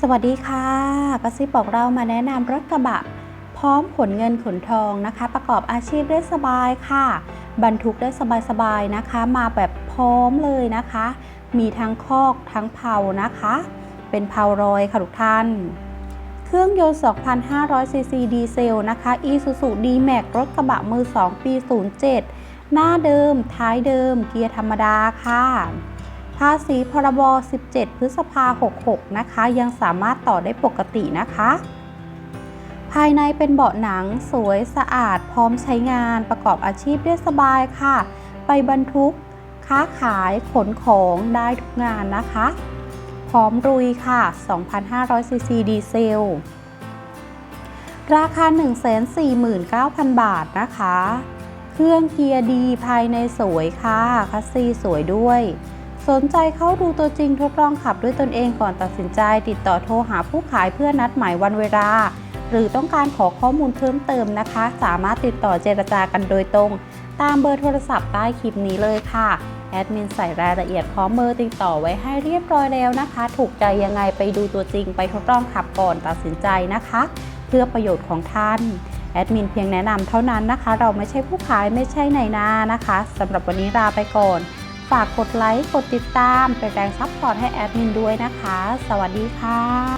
สวัสดีค่ะกระซิบบอกเรามาแนะนำรถกระบะ พร้อมขนเงินขนทองนะคะ ประกอบอาชีพได้สบายค่ะ บรรทุกได้สบายๆนะคะ มาแบบพร้อมเลยนะคะ มีทั้งคอกทั้งเพลานะคะ เป็นเพลารอยค่ะทุกท่าน เครื่องยนต์ 2,500 ซีซีดีเซลนะคะ Isuzu D-Max รถกระบะมือ 2 ปี 07 หน้าเดิม ท้ายเดิม เกียร์ธรรมดาค่ะ ภาษีพรบ 17 พฤษภา 66 นะคะ ยังสามารถต่อได้ปกตินะคะ ภายในเป็นเบาะหนังสวยสะอาดพร้อมใช้งานประกอบอาชีพได้สบายค่ะ ไปบรรทุก ค้าขายขนของได้ทุกงานนะคะ พร้อมรุยค่ะ 2,500 ซีซีดีเซล ราคา 149,000 บาทนะคะ เครื่องเกียร์ดีภายในสวยค่ะคัสซีสวยด้วย สนใจเข้าดูตัวจริงทดลองขับด้วยตนเองก่อนตัดสินใจ ติดต่อโทรหาผู้ขายเพื่อนัดหมายวันเวลา หรือต้องการขอข้อมูลเพิ่มเติมนะคะ สามารถติดต่อเจรจากันโดยตรง ตามเบอร์โทรศัพท์ใต้คลิปนี้เลยค่ะแอดมินใส่รายละเอียดพร้อมเบอร์ติดต่อไว้ให้เรียบร้อยแล้วนะคะ ถูกใจยังไงไปดูตัวจริงไปทดลองขับก่อนตัดสินใจนะคะ เพื่อประโยชน์ของท่านแอดมินเพียงแนะนำเท่านั้นนะคะ เราไม่ใช่ผู้ขายไม่ใช่ในายหนานะคะสำหรับวันนี้ลาไปก่อน ฝากกดไลค์ กดติดตาม เป็นแรงซัพพอร์ตให้แอดมินด้วยนะคะ สวัสดีค่ะ